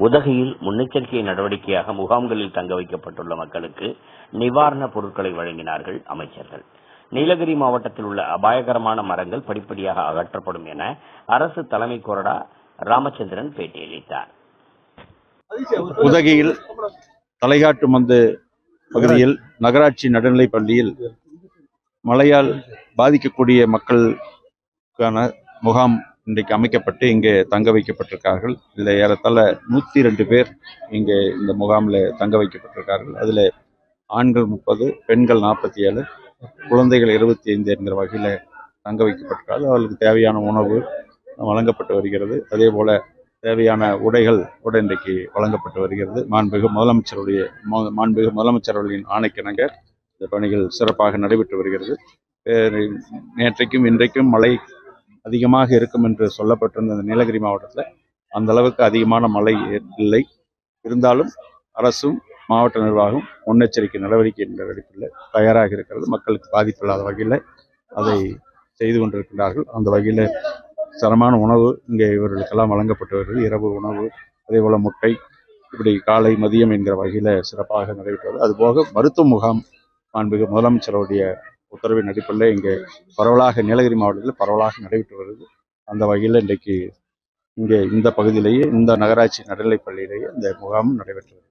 உதகையில் முன்னெச்சரிக்கை நடவடிக்கையாக முகாம்களில் தங்க வைக்கப்பட்டுள்ள மக்களுக்கு நிவாரணப் பொருட்களை வழங்கினார்கள் அமைச்சர்கள். நீலகிரி மாவட்டத்தில் உள்ள அபாயகரமான மரங்கள் படிப்படியாக அகற்றப்படும் என அரசு தலைமை கொறடா ராமச்சந்திரன் பேட்டியளித்தார். உதகையில் தலைகாட்டு மந்து பகுதியில் நகராட்சி நடுநிலைப் பள்ளியில் மழையால் பாதிக்கக்கூடிய மக்களுக்கான முகாம் இன்றைக்கு அமைக்கப்பட்டு இங்கே தங்க வைக்கப்பட்டிருக்கார்கள். இதில் ஏறத்தாழ நூற்றி ரெண்டு பேர் இங்கே இந்த முகாமில் தங்க வைக்கப்பட்டிருக்கார்கள். அதில் ஆண்கள் முப்பது பெண்கள் நாற்பத்தி ஏழு குழந்தைகள் இருபத்தி ஐந்து என்கிற வகையில் தங்க வைக்கப்பட்டிருக்காது அவர்களுக்கு தேவையான உணவு வழங்கப்பட்டு வருகிறது. அதே போல் தேவையான உடைகள் கூட இன்றைக்கு வழங்கப்பட்டு வருகிறது. மாண்புமிகு முதலமைச்சருடைய மு- மாண்புமிகு முதலமைச்சர் ஆணைக்கிணங்க இந்த பணிகள் சிறப்பாக நடைபெற்று வருகிறது. வேறு நேற்றைக்கும் இன்றைக்கும் மழை அதிகமாக இருக்கும் என்று சொல்லப்பட்டிருந்த அந்த நீலகிரி மாவட்டத்தில் அந்த அளவுக்கு அதிகமான மழை இல்லை. இருந்தாலும் அரசும் மாவட்ட நிர்வாகம் முன்னெச்சரிக்கை நடவடிக்கை என்ற அடிப்படையில் தயாராக இருக்கிறது. மக்களுக்கு பாதிப்பில்லாத வகையில் அதை செய்து கொண்டிருக்கிறார்கள் அந்த வகையில் தரமான உணவு இங்கே இவர்களுக்கெல்லாம் வழங்கப்பட்டு வருகிறது இரவு உணவு அதே போல் முட்டை இப்படி காலை மதியம் என்கிற வகையில் சிறப்பாக நடைபெற்றது. அதுபோக மருத்துவ முகாம் மாண்புமிகு முதலமைச்சருடைய உத்தரவின் அடிப்படையில் இங்கே பரவலாக நீலகிரி மாவட்டத்தில் பரவலாக நடைபெற்று வருது. அந்த வகையில் இன்றைக்கு இங்கே இந்த பகுதியிலேயே இந்த நகராட்சி நடுநிலைப் பள்ளியிலேயே இந்த முகாமும் நடைபெற்று வருது